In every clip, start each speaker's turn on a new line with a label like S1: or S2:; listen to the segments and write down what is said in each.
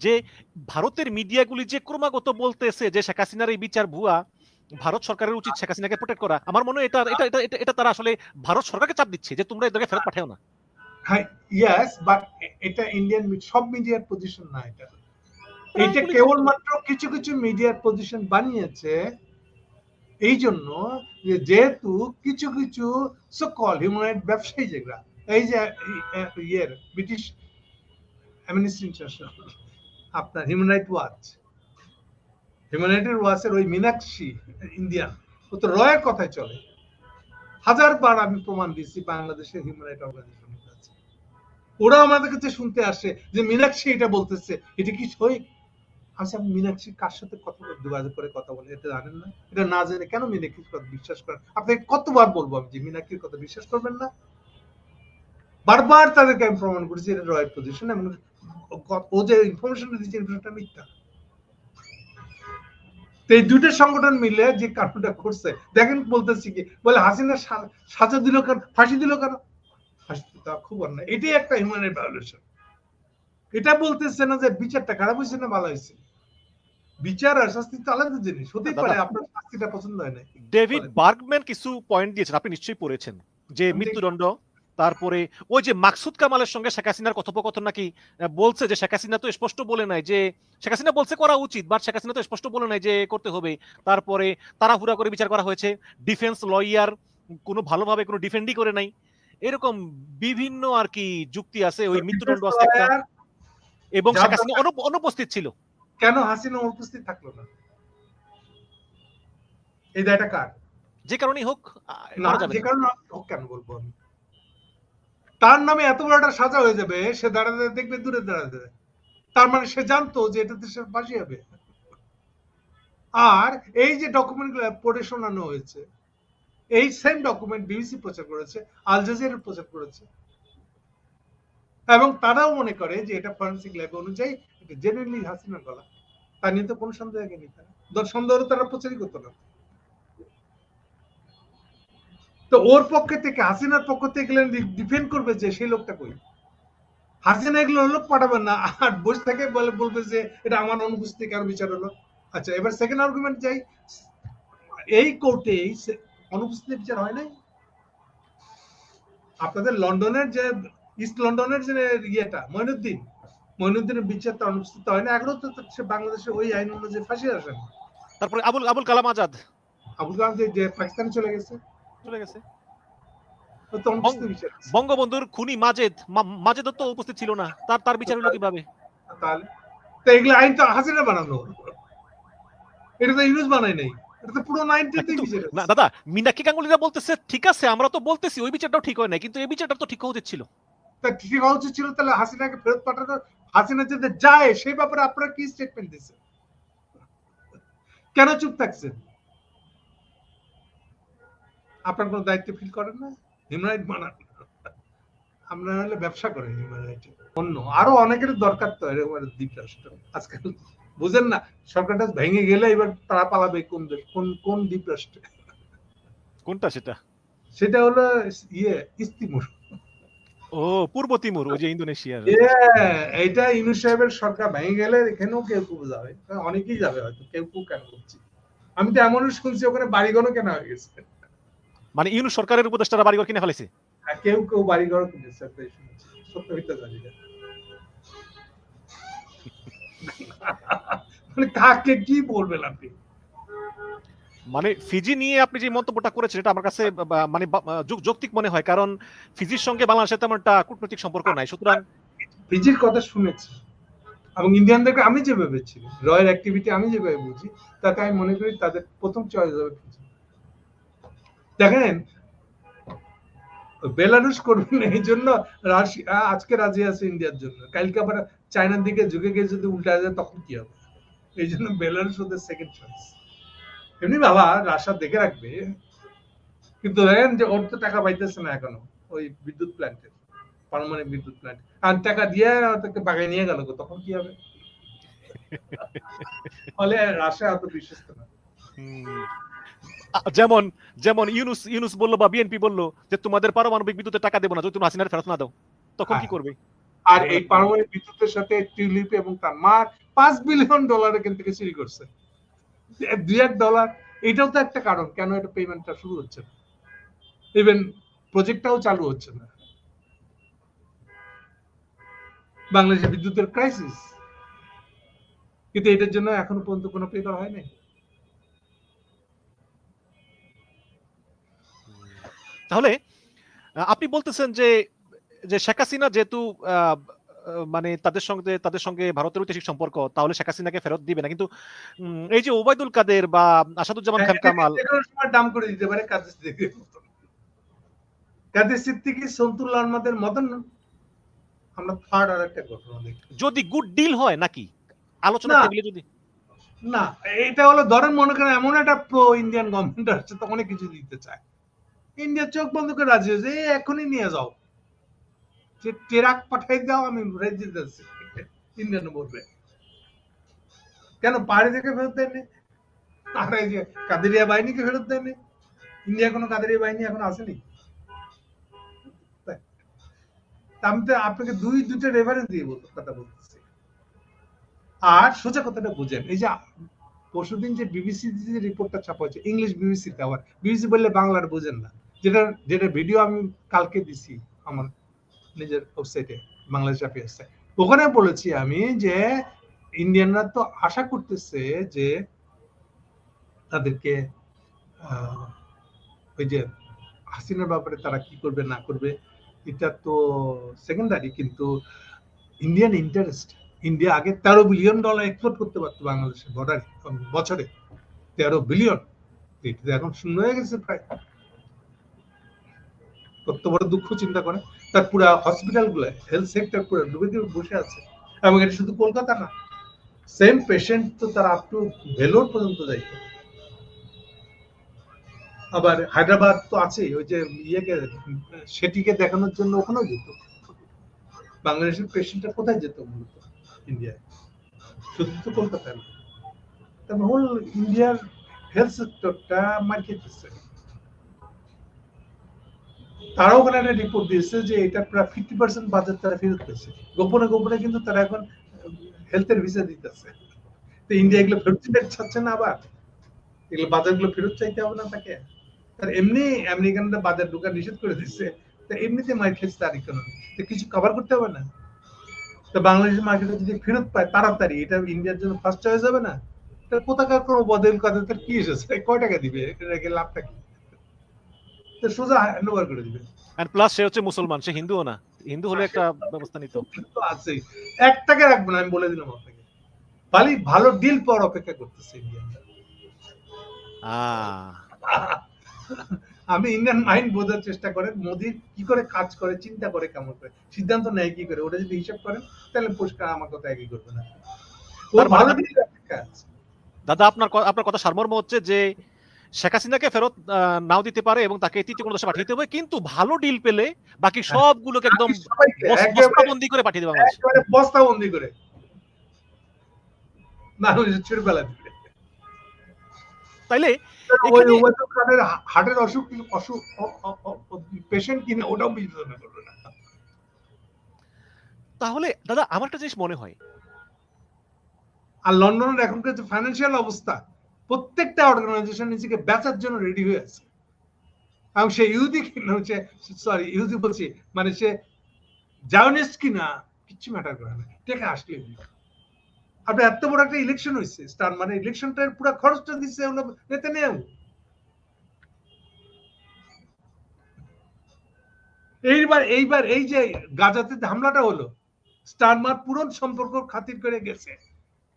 S1: যে ভারতের মিডিয়াগুলি যে ক্রমাগত বলতেছে যে শেখ হাসিনার এই বিচার ভুয়া ভারত সরকারের উচিত শেখ হাসিনাকে প্রোটেক্ট করা। আমার মনে হয় এটা এটা এটা এটা- তারা আসলে ভারত সরকারকে চাপ দিচ্ছে যে তোমরা এদেরকে ফেরত পাঠাও না।
S2: হ্যাঁ ইয়েস বাট এটা ইন্ডিয়ান সব মিডিয়ার পজিশন না এটা। এটা কেবলমাত্র কিছু কিছু মিডিয়ার পজিশন বানিয়েছে এই জন্য যে যেহেতু কিছু কিছু সকল হিউম্যান রাইট ব্যবসায়ী যেগুলা এই যে ইয়ের ব্রিটিশ অ্যামনিস্ট্রি ইন্টারন্যাশনাল আপনার হিউম্যান রাইট ওয়াচ হিউম্যান রাইটের ওয়াচের ওই মীনাক্ষী ইন্ডিয়ান ও তো রয়ের কথায় চলে। হাজারবার আমি প্রমাণ দিচ্ছি বাংলাদেশের হিউম্যান রাইট অর্গানাইজেশনের কাছে। ওরা আমাদের কাছে শুনতে আসে যে মীনাক্ষী এটা বলতেছে, এটা কি সই? আচ্ছা মীনাক্ষী কার সাথে কথা বলে যোগাযোগ করে কথা বলে এটা জানেন না? এটা না জেনে কেন মীনাক্ষীর কথা বিশ্বাস করেন? আপনাকে কতবার বলব আমি যে মীনাক্ষীর কথা বিশ্বাস করবেন না? বারবার তাদেরকে আমি প্রমাণ করেছি, এটা রয়ের পজিশন এমন ও যে ইনফরমেশন দিচ্ছে ইনফরমেশনটা মিথ্যা। তো এই দুইটা সংগঠন মিলে যে কারণটা করছে দেখেন বলতেছি কি বলে হাসিনা সাজা দিল কেন? ফাঁসি দিল কেন? ফাঁসি দেওয়া খুব অন্যায়। এটাই একটা হিউম্যান ভায়োলেশন এটা বলতেছে না যে বিচারটা খারাপ হয়েছে না ভালো হয়েছে। বিচার আর শাস্তি তো আলাদা জিনিস হতেই পারে আপনার শাস্তিটা পছন্দ হয় না।
S1: ডেভিড বার্গম্যান কিছু পয়েন্ট দিয়েছেন আপনি নিশ্চয়ই পড়েছেন যে মৃত্যুদণ্ড তারপরে ওই যে মাকসুদ কামালের সঙ্গে শেখ হাসিনার কথোপকথন নাকি বলছে যে শেখ হাসিনা তো স্পষ্ট বলে নাই যে শেখ হাসিনা বলছে করা উচিত বাট শেখ হাসিনা তো স্পষ্ট বলে নাই যে করতে হবে। তারপরে তাড়াহুড়া করে বিচার করা হয়েছে ডিফেন্স লয়ার কোনো ভালোভাবে কোনো ডিফেন্ডই করে নাই। এরকম বিভিন্ন আর কি যুক্তি আছে ওই মৃত্যুদণ্ড আছে একটা। এবং শেখ হাসিনা অনুপস্থিত ছিল।
S2: কেন হাসিনা উপস্থিত থাকল না? এই দায়টা কার?
S1: যে কারণেই হোক
S2: না। যে কারণে হোক কেন বলব আমি? তার নামে এত বড় একটা সাজা হয়ে যাবে, সে দাঁড়াতে দেখবে, দূরে দাঁড়াতে তার মানে সে জানতো যে এটাতে সে ফাঁসি হবে। আর এই যে ডকুমেন্টগুলো পড়ে শোনানো হয়েছে, এই সেম ডকুমেন্ট বিবিসি প্রচার করেছে আল জাজিরা প্রচার করেছে। এবং তারাও মনে করে যে এটা ফরেন্সিক ল্যাব অনুযায়ী এটা জেনুইনলি হাসিনার গলা। তা নিয়ে তো কোনো সন্দেহ নেই তারা। সন্দেহ তারা প্রচারই করতো না। তো ওর পক্ষে থেকে হাসিনার পক্ষ থেকে ডিফেন্ড করবে যে সেই লোকটা কই? হাসিনা এগুলো লোক পাঠাবেন না আর বসে থেকে বলে বলবে যে এটা আমার অনুপস্থিতি কারও বিচার হলো? আচ্ছা এবার সেকেন্ড আর্গুমেন্ট যাই। এই কোর্টে অনুপস্থিতি বিচার হয় নাই? আপনাদের লন্ডনের যে ইস্ট লন্ডনের যে ইয়েটা মইনুদ্দিন মইনুদ্দিনের বিচার তো অনুপস্থিত হয় না এখনও তো সে বাংলাদেশে ওই আইন অনুযায়ী ফাঁসি আসেন।
S1: তারপরে আবুল আবুল কালাম আজাদ।
S2: আবুল কালাম যে পাকিস্তানে চলে গেছে।
S1: চলে গেছে। বঙ্গবন্ধুর খুনি মাজেদ মাজেদ তো উপস্থিত ছিল না। তার তার বিচার হলো কীভাবে?
S2: তাহলে তো এগুলো আইন তো হাসিনা বানানো। এটা তো বানাই নাই।
S1: না দাদা মিনাক্ষী গাঙ্গুলিরা বলতেছে ঠিক আছে আমরা তো বলতেছি ওই বিচারটাও ঠিক হয় না কিন্তু এই বিচারটা তো ঠিক হওয়া উচিত ছিল।
S2: ঠিক হওয়া উচিত ছিল তাহলে হাসিনাকে ফেরত পাঠানো হাসিনা যাতে যায় সেই ব্যাপারে আপনারা কি স্টেটমেন্ট দিচ্ছেন? কেন চুপ থাকছেন? আপনার কোনো দায়িত্ব ফিল করেন না? হিউম্যান রাইট মানান আমরা হলে ব্যবসা করি হিউম্যান রাইট অন্য আরও অনেকের দরকার তো এরকম দ্বীপ রাষ্ট্র। আজকাল বুঝেন না সরকারটা ভেঙে গেলে এবার তারা পালাবে কোন দেশ কোন কোন দ্বীপ রাষ্ট্রে?
S1: কোনটা সেটা?
S2: সেটা হলো ইয়ে ইস্তিমুর
S1: ও পূর্ব তিমুর ওই যে ইন্দোনেশিয়ার
S2: Yeah, এইটা ইউনুস সাহেবের সরকার ভেঙে গেলে এখানেও কেউ কেউ যাবে। অনেকেই যাবে হয়তো কেউ কেউ কেন বলছি আমি তো এমনও শুনছি ওখানে বাড়িঘরও কেনা হয়ে গেছে।
S1: মানে ইউনুস সরকারের উপদেষ্টারা বাড়িঘর কিনে ফেলেছে
S2: কেউ কেউ বাড়িঘরও কিনেছে তাই শুনেছি সত্য মিথ্যা জানি না। মানে কাকে কি বলবেন আপনি?
S1: মানে ফিজি নিয়ে আপনি যে মন্তব্যটা করেছেন এটা আমার কাছে মানে যৌক্তিক মনে হয়। কারণ ফিজির সঙ্গে বাংলাদেশের তেমন একটা কূটনৈতিক সম্পর্ক নাই। সুতরাং
S2: ফিজির কথা শুনেছি। এবং ইন্ডিয়ানদেরকে আমি যে ভেবেছি রয়্যাল অ্যাক্টিভিটি আমি যেভাবে বুঝি তাতে আমি মনে করি তাদের প্রথম চয়েস হবে ফিজি। দেখেন বেলারুস করবেন এই জন্য রাশিয়া আজকে রাজি আছে ইন্ডিয়ার জন্য। কালকে আবার চায়নার দিকে ঝুঁকে গিয়ে যদি উল্টা যায় তখন কি হবে? এই জন্য বেলারুস ওদের সেকেন্ড চয়েস এমনি বাবা রাশিয়া দেখে রাখবে। কিন্তু দেখেন যে ওর তো টাকা পাইতেছে না এখনও ওই বিদ্যুৎ প্ল্যান্টের পারমাণবিক বিদ্যুৎ প্ল্যান্ট আর টাকা দিয়ে তাকে বাগায় নিয়ে গেল গো, তখন কি হবে? ফলে রাশিয়া অত বিশ্বস্ত না।
S1: যেমন যেমন ইউনুস ইউনুস বলল বা বিএনপি বলল যে তোমাদের পারমাণবিক বিদ্যুতের টাকা দেবো না যদি তুমি হাসিনার ফেরত না দাও তখন কি। করবে?
S2: আর এই পারমাণবিক বিদ্যুতের সাথে টিউলিপ এবং তার মার পাঁচ বিলিয়ন ডলার এখান থেকে চুরি করছে। দুই এক ডলার এটাও তো একটা কারণ কেন এটা পেমেন্টটা শুরু হচ্ছে না? ইভেন প্রজেক্টটাও চালু হচ্ছে না। বাংলাদেশে বিদ্যুতের ক্রাইসিস কিন্তু এটার জন্য এখনও পর্যন্ত কোনো পে করা হয়নি?
S1: তাহলে আপনি বলতেছেন যে যে শেখ হাসিনা যেহেতু মানে তাদের সঙ্গে তাদের সঙ্গে ভারতের ঐতিহাসিক সম্পর্ক তাহলে শেখ হাসিনাকে ফেরত দিবে না। কিন্তু এই যে ওবায়দুল কাদের বা আসাদুজ্জামান খান কামাল
S2: যে কোনো সময় দাম করে দিতে পারে কাদের সিদ্দিকি সন্তুল আহমদের মতন আমরা থার্ড আর একটা ঘটনা দেখি।
S1: যদি গুড ডিল হয় নাকি? আলোচনা। টেবিলে যদি
S2: না এটা হলো ধরেন মনে করেন এমন একটা প্রো ইন্ডিয়ান গভর্নমেন্ট আসছে তো অনেক কিছু দিতে চায়। ইন্ডিয়া চোখ বন্ধ করে রাজি হয়েছে। "এই এখনই নিয়ে যাও। যে পাঠাই দাও, আমি রেজি ইন্ডিয়ান বলবে। কেন থেকে ফেরত দেয়নি? এই যে কাদেরিয়া বাহিনীকে ফেরত দেয়নি? ইন্ডিয়া কোনো কাদেরিয়া বাহিনী এখন আসেনি? আমি তো আপনাকে দুই দুটো রেফারেন্স দিয়ে বলতে কথা বলতেছি। আর সোজা কথাটা বুঝেন। এই যে পরশুদিন যে বিবিসি যে রিপোর্টটা ছাপা হয়েছে ইংলিশ বিবিসিতে আবার। বিবিসি বললে বাংলার বুঝেন না। যেটা যেটা ভিডিও আমি কালকে দিছি আমার নিজের ওয়েবসাইটে বাংলাদেশ অ্যাফেয়ার্সে ওখানে বলেছি আমি যে ইন্ডিয়ানরা তো আশা করতেছে যে তাদেরকে ওই যে হাসিনার ব্যাপারে তারা কি করবে, না করবে, এটা তো সেকেন্ডারি কিন্তু ইন্ডিয়ান ইন্টারেস্ট ইন্ডিয়া আগে তেরো বিলিয়ন ডলার এক্সপোর্ট করতে পারতো বাংলাদেশের বর্ডারে বছরে। তেরো বিলিয়ন এটা এখন শূন্য হয়ে গেছে প্রায়। কত বড় দুঃখ, চিন্তা করে। তার পুরো হসপিটালগুলো হেলথ সেক্টর পুরো ডুবে ডুবে বসে আছে। এবং এটা শুধু কলকাতা না সেম পেশেন্ট তো তার আপ টু ভেলোর পর্যন্ত যাইতো আবার হায়দ্রাবাদ তো আছেই, ওই যে ইয়েকে, সেটিকে দেখানোর জন্য ওখানেও যেত। বাংলাদেশের পেশেন্টটা কোথায় যেত মূলত? ইন্ডিয়ায় শুধু তো কলকাতায় না তবে হোল ইন্ডিয়ার হেলথ সেক্টরটা মার খেতেছে তারাও ওখানে একটা রিপোর্ট দিয়েছে যে এটা প্রায় ফিফটি পার্সেন্ট তারা ফেরত পেয়েছে। গোপনে গোপনে কিন্তু তারা এখন হেলথের ভিসা দিতেছে। তো ইন্ডিয়া এগুলো ফেরত দিতে চাচ্ছে না আবার? এগুলো বাজারগুলো ফেরত চাইতে হবে না তাকে? তার এমনি আমেরিকানরা বাজার ঢোকা নিষেধ করে দিচ্ছে তো এমনিতে মার খেয়েছে তার ইকোনমি তো কিছু কভার করতে হবে না? তো বাংলাদেশের মার্কেটে যদি ফেরত পায় তাড়াতাড়ি এটা ইন্ডিয়ার জন্য ফার্স্ট চয়েস হবে না? তাহলে কোথাকার কোনো বদল কথা তার কি এসেছে? কয় টাকা দিবে? এটা লাভটা কি? তো সোজা হ্যান্ড ওভার করে দিবে।
S1: এন্ড প্লাস সে হচ্ছে মুসলমান সে হিন্দুও না। হিন্দু হলে একটা ব্যবস্থা নিত।
S2: তো আছেই। এক টাকা রাখব না আমি বলে দিলাম আপনাকে। খালি ভালো ডিল পাওয়ার অপেক্ষা করতেছে ইন্ডিয়ানরা
S1: আহ,
S2: আমি ইন্ডিয়ান মাইন্ড বোঝার চেষ্টা করেন মোদি কি করে কাজ করে চিন্তা করে কেমন করে সিদ্ধান্ত নেয় কি করে ওটা যদি হিসাব করেন তাহলে পুরস্কার আমার কথা একই করবে না।
S1: মানে-। দাদা আপনার আপনার কথা সারমর্ম হচ্ছে যে শেখ হাসিনাকে ফেরত আহ, নাও দিতে পারে এবং তাকে তৃতীয় কোনো দেশে পাঠিয়ে হবে কিন্তু ভালো ডিল পেলে বাকি সবগুলোকে একদম বস্তাবন্দি করে পাঠিয়ে দেবে বাংলাদেশে
S2: একেবারে বস্তা বন্দি করে। না দিবে
S1: তাইলে
S2: হার্টের অসুখ অসুখ পেশেন্ট কিনা ওটাও বিবেচনা করবে না।
S1: তাহলে দাদা আমার একটা জিনিস মনে হয়।
S2: আর লন্ডনের এখনকার যে ফাইন্যান্সিয়াল অবস্থা প্রত্যেকটা অর্গানাইজেশন নিজেকে বেচার জন্য রেডি হয়ে আছে। এবং সে ইহুদি কিনা হচ্ছে সরি ইহুদি বলছি মানে সে জায়নিস্ট কিনা কিচ্ছু ম্যাটার করে না। টেকা আসলে আপনি এত বড় একটা ইলেকশন হয়েছে স্টার মানে ইলেকশনটার পুরো খরচটা দিচ্ছে হলো নেতে নেও এইবার এইবার এই যে গাজাতে হামলাটা হলো, স্টারমার পুরন সম্পর্ক খাতির করে গেছে।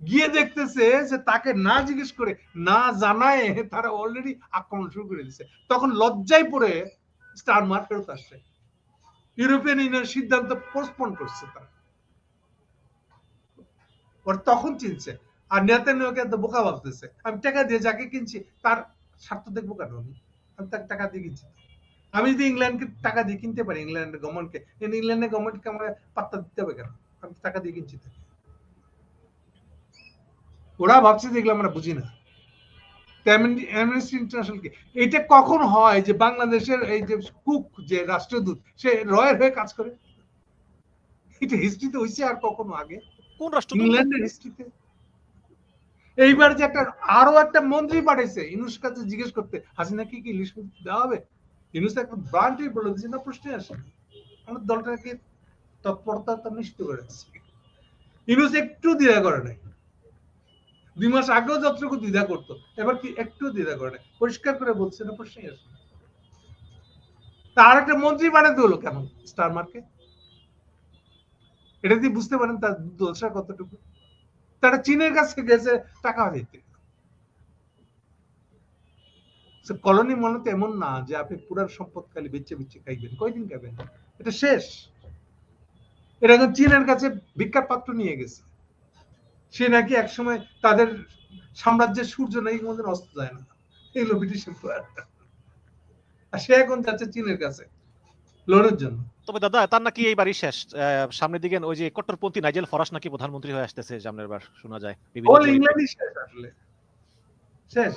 S2: গিয়ে দেখতেছে যে তাকে না জিজ্ঞেস করে, না জানায়, তারা অলরেডি আক্রমণ শুরু করে দিছে। তখন লজ্জায় পড়ে স্টারমার ফেরত আসছে। ইউরোপিয়ান ইউনিয়ন সিদ্ধান্ত পোস্টপোন করছে তারা। ওর তখন চিনছে। আর নেতানিয়াহুকে এত বোকা ভাবতেছে। আমি টাকা দিয়ে যাকে কিনছি, তার স্বার্থ দেখব কেন আমি? আমি তাকে টাকা দিয়ে কিনছি। আমি যদি ইংল্যান্ডকে টাকা দিয়ে কিনতে পারি ইংল্যান্ডের গভর্নমেন্টকে ইংল্যান্ডের গভর্নমেন্টকে আমার পাত্তা দিতে হবে কেন? আমি টাকা দিয়ে কিনছি ওরা ভাবছে যে এগুলো আমরা বুঝি না। ইন্টারন্যাশনাল কি এটা কখন হয় যে বাংলাদেশের এই যে কুক, যে রাষ্ট্রদূত, সে রয়ের হয়ে কাজ করে? এটা হিস্ট্রিতে হয়েছে আর কখনো আগে?
S1: কোন রাষ্ট্রদূত
S2: ইংল্যান্ডের হিস্ট্রিতে এইবার যে একটা আরও একটা মন্ত্রী পাঠাইছে ইনুস কাছে জিজ্ঞেস করতে হাসিনা কি কি মাছ দেওয়া হবে? ইনুস একটা ব্রান্ডই বলে দিচ্ছে না প্রশ্নে আসে না। আমাদের দলটাকে তৎপরতা তো নিশ্চিত করে দিচ্ছে। ইনুস একটু দ্বিধা করে নাই। দুই মাস আগেও যতটুকু দ্বিধা করতো এবার কি একটু দ্বিধা করে নাই? পরিষ্কার করে বলছে না প্রশ্নই আসে না। তা আর একটা মন্ত্রী বানাতে হলো কেন? স্টার মার্কে এটা দিয়ে বুঝতে পারেন তার দোষা কতটুকু। তারা চীনের কাছে গেছে টাকা দিতে কলোনি মনে তো এমন না যে আপনি পুরার সম্পদ খালি বেচে বেচে খাইবেন। কয়দিন খাবেন? এটা শেষ। এটা এখন চীনের কাছে ভিক্ষার পাত্র নিয়ে গেছে। সে নাকি একসময় তাদের সাম্রাজ্যের সূর্য নাকি কোনোদিন অস্ত যায় না। এগুলো ব্রিটিশ আর সে এখন যাচ্ছে চীনের কাছে। লোনের জন্য।
S1: তবে দাদা তার নাকি এইবারই শেষ। সামনের দিকে ওই যে কট্টরপন্থী নাইজেল ফরাস নাকি প্রধানমন্ত্রী হয়ে আসতেছে সামনের বার শোনা যায়। জরিপে।
S2: ইংল্যান্ডই শেষ আসলে। শেষ।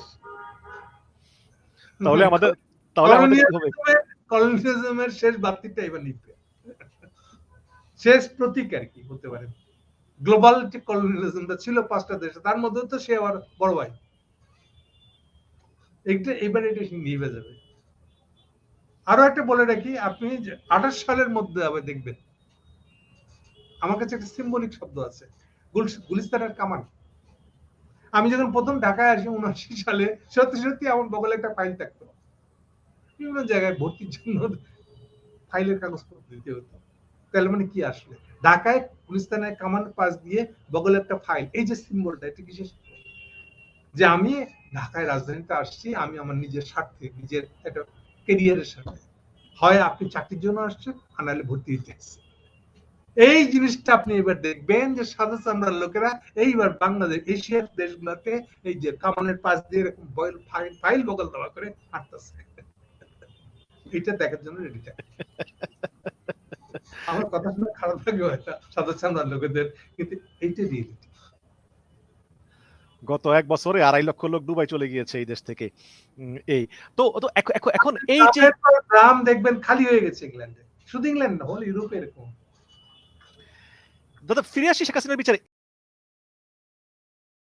S1: তাহলে আমাদের তাহলে
S2: কলোনিয়ালিজমের শেষ বাতিটা এবার নিবে শেষ প্রতীক আর কি বলতে পারেন। গ্লোবাল যে কলোনিয়ালিজমটা ছিল পাঁচটা দেশে তার মধ্যে তো সে আবার বড় ভাই। এইটা এবার এটা নিভে যাবে। আরও একটা বলে রাখি, আপনি আঠাশ সালের মধ্যে আবার দেখবেন। আমার কাছে একটা সিম্বলিক শব্দ আছে গুলিস্তানের কামান। আমি যখন প্রথম ঢাকায় আসি উনআশি সালে, সত্যি সত্যি আমার বগলে একটা ফাইল থাকতো। বিভিন্ন জায়গায় ভর্তির জন্য ফাইলের কাগজপত্র দিতে হতো। তাহলে মানে কি আসলে? ঢাকায় গুলিস্তানের কামান পাশ দিয়ে বগলে একটা ফাইল এই যে সিম্বলটা এটা বিশেষ যে আমি ঢাকায় রাজধানীতে আসছি, আমি আমার নিজের স্বার্থে, নিজের একটা কেরিয়ারের সাথে। হয় আপনি চাকরির জন্য আসছেন, আর নাহলে ভর্তি দিতে আসছেন। এই জিনিসটা আপনি এবার দেখবেন যে সাদা চামড়ার লোকেরা এইবার বাংলাদেশ, এশিয়ার দেশগুলোতে এই যে কামানের পাশ দিয়ে এরকম বয়েল ফাইল ফাইল বগল দেওয়া করে হাঁটতেছে। এটা দেখার জন্য রেডি থাকে। আমার কথা শুনে খারাপ লাগে হয়তো সাদা চামড়ার লোকেদের, কিন্তু এইটা রিয়েলিটি
S1: গত এক বছরে আড়াই লক্ষ লোক দুবাই চলে গিয়েছে এই দেশ থেকে। এই। তো এখন- এখন এই যে
S2: গ্রাম দেখবেন খালি হয়ে গেছে ইংল্যান্ডে। শুধু ইংল্যান্ড না হোল ইউরোপে এরকম।
S1: দাদা ফিরে আসি শেখ হাসিনার বিচারে।